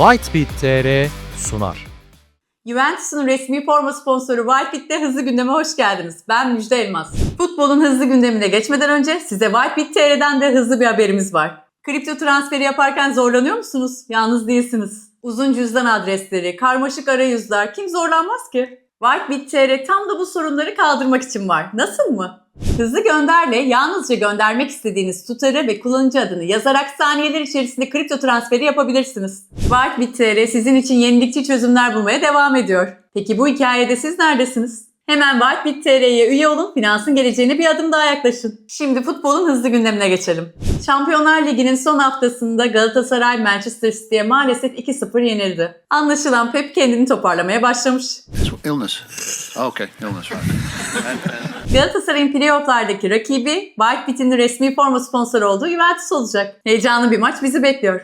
Whitebit TR sunar. Juventus'un resmi forma sponsoru Whitebit'te hızlı gündeme hoş geldiniz. Ben Müjde Elmas. Futbolun hızlı gündemine geçmeden önce size Whitebit TR'den de hızlı bir haberimiz var. Kripto transferi yaparken zorlanıyor musunuz? Yalnız değilsiniz. Uzun cüzdan adresleri, karmaşık arayüzler kim zorlanmaz ki? Whitebit TR tam da bu sorunları kaldırmak için var. Nasıl mı? Hızlı gönderle yalnızca göndermek istediğiniz tutarı ve kullanıcı adını yazarak saniyeler içerisinde kripto transferi yapabilirsiniz. Whitebit TR sizin için yenilikçi çözümler bulmaya devam ediyor. Peki bu hikayede siz neredesiniz? Hemen Whitebit TR'ye üye olun, finansın geleceğine bir adım daha yaklaşın. Şimdi futbolun hızlı gündemine geçelim. Şampiyonlar Ligi'nin son haftasında Galatasaray Manchester City'ye maalesef 2-0 yenildi. Anlaşılan Pep kendini toparlamaya başlamış. Illness. Oh, okay, illness, right. Galatasaray'ın playofflardaki rakibi Whitebit'in resmi forma sponsoru olduğu Juventus olacak. Heyecanlı bir maç bizi bekliyor.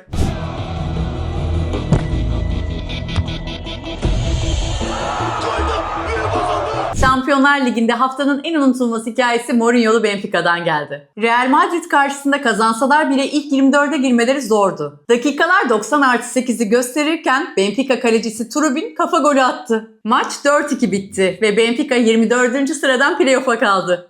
Şampiyonlar Ligi'nde haftanın en unutulmaz hikayesi Mourinho'lu Benfica'dan geldi. Real Madrid karşısında kazansalar bile ilk 24'e girmeleri zordu. Dakikalar 90 artı 8'i gösterirken Benfica kalecisi Trubin kafa golü attı. Maç 4-2 bitti ve Benfica 24. sıradan playoff'a kaldı.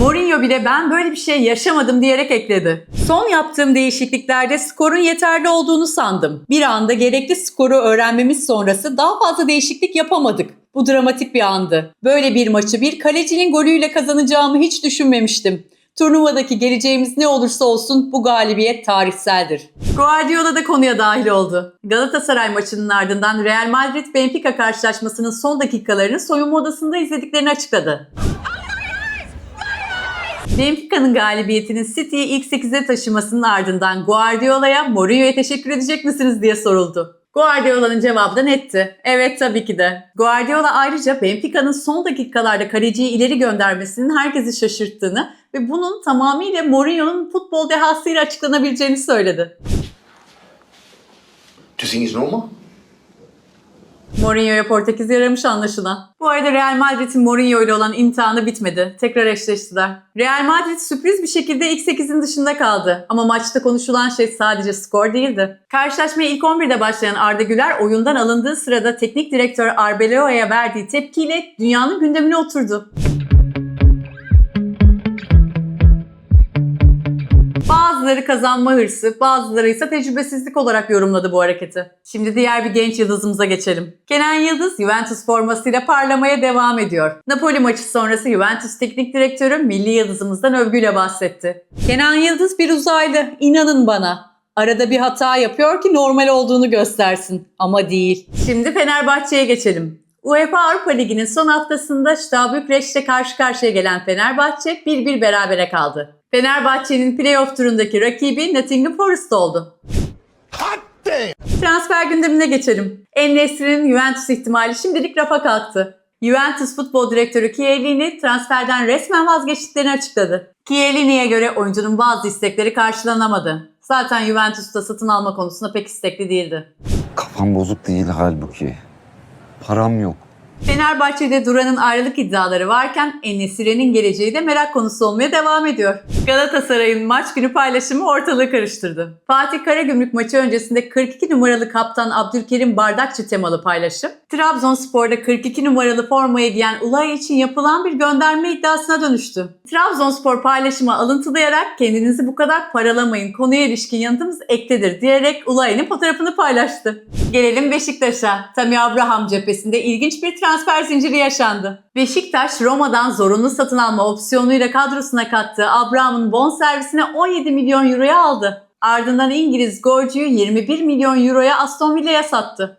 Mourinho bile ben böyle bir şey yaşamadım diyerek ekledi. Son yaptığım değişikliklerde skorun yeterli olduğunu sandım. Bir anda gerekli skoru öğrenmemiz sonrası daha fazla değişiklik yapamadık. Bu dramatik bir andı. Böyle bir maçı bir kalecinin golüyle kazanacağımı hiç düşünmemiştim. Turnuvadaki geleceğimiz ne olursa olsun bu galibiyet tarihseldir. Guardiola da konuya dahil oldu. Galatasaray maçının ardından Real Madrid Benfica karşılaşmasının son dakikalarını soyunma odasında izlediklerini açıkladı. Benfica'nın galibiyetinin City'yi ilk 8'e taşımasının ardından Guardiola'ya Mourinho'ya teşekkür edecek misiniz diye soruldu. Guardiola'nın cevabı da netti. Evet tabii ki de. Guardiola ayrıca Benfica'nın son dakikalarda kaleciyi ileri göndermesinin herkesi şaşırttığını ve bunun tamamıyla Mourinho'nun futbol dehasıyla açıklanabileceğini söyledi. Do you think he's normal? Mourinho'ya Portekiz yaramış anlaşılan. Bu arada Real Madrid'in Mourinho ile olan imtihanı bitmedi. Tekrar eşleştiler. Real Madrid sürpriz bir şekilde ilk 8'in dışında kaldı. Ama maçta konuşulan şey sadece skor değildi. Karşılaşmaya ilk 11'de başlayan Arda Güler oyundan alındığı sırada teknik direktör Arbeloa'ya verdiği tepkiyle dünyanın gündemine oturdu. Bazıları kazanma hırsı, bazıları ise tecrübesizlik olarak yorumladı bu hareketi. Şimdi diğer bir genç yıldızımıza geçelim. Kenan Yıldız Juventus formasıyla parlamaya devam ediyor. Napoli maçı sonrası Juventus teknik direktörü milli yıldızımızdan övgüyle bahsetti. Kenan Yıldız bir uzaylı, inanın bana. Arada bir hata yapıyor ki normal olduğunu göstersin ama değil. Şimdi Fenerbahçe'ye geçelim. UEFA Avrupa Ligi'nin son haftasında Steaua Bükreş'te karşı karşıya gelen Fenerbahçe 1-1 berabere kaldı. Fenerbahçe'nin playoff turundaki rakibi Nottingham Forest oldu. Transfer gündemine geçelim. En-Nesyri'nin Juventus ihtimali şimdilik rafa kalktı. Juventus futbol direktörü Chiellini transferden resmen vazgeçtiklerini açıkladı. Chiellini'ye göre oyuncunun bazı istekleri karşılanamadı. Zaten Juventus'ta satın alma konusunda pek istekli değildi. Kafam bozuk değil halbuki. Param yok. Fenerbahçe'de Duran'ın ayrılık iddiaları varken Enesiri'nin geleceği de merak konusu olmaya devam ediyor. Galatasaray'ın maç günü paylaşımı ortalığı karıştırdı. Fatih Karagümrük maçı öncesinde 42 numaralı kaptan Abdülkerim Bardakçı temalı paylaşım, Trabzonspor'da 42 numaralı formayı giyen Ulay için yapılan bir gönderme iddiasına dönüştü. Trabzonspor paylaşıma alıntılayarak kendinizi bu kadar paralamayın konuya ilişkin yanıtımız ektedir diyerek Ulay'ın fotoğrafını paylaştı. Gelelim Beşiktaş'a. Tammy Abraham cephesinde ilginç bir transfer zinciri yaşandı. Beşiktaş Roma'dan zorunlu satın alma opsiyonuyla kadrosuna kattığı Abraham'ın bonservisine 17 milyon euroya aldı. Ardından İngiliz golcüyü 21 milyon euroya Aston Villa'ya sattı.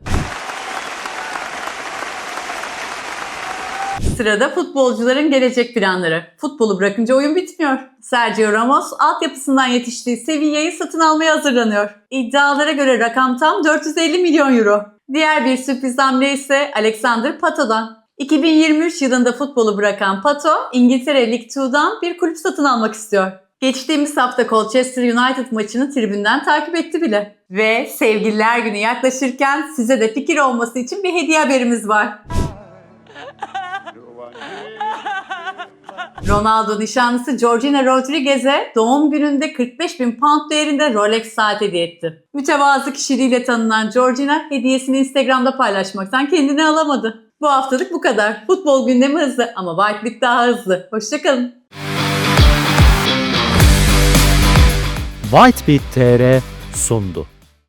Sırada futbolcuların gelecek planları. Futbolu bırakınca oyun bitmiyor. Sergio Ramos altyapısından yetiştiği Sevilla'yı satın almaya hazırlanıyor. İddialara göre rakam tam 450 milyon euro. Diğer bir sürpriz hamle ise Alexander Pato'dan. 2023 yılında futbolu bırakan Pato, İngiltere Lig 2'dan bir kulüp satın almak istiyor. Geçtiğimiz hafta Colchester United maçını tribünden takip etti bile. Ve sevgililer günü yaklaşırken size de fikir olması için bir hediye haberimiz var. Ronaldo nişanlısı Georgina Rodriguez'e doğum gününde 45 bin pound değerinde Rolex saat hediye etti. Mütevazı kişiliğiyle tanınan Georgina hediyesini Instagram'da paylaşmaktan kendini alamadı. Bu haftalık bu kadar. Futbol gündemi hızlı ama White Bit daha hızlı. Hoşçakalın. Whitebit TR sundu.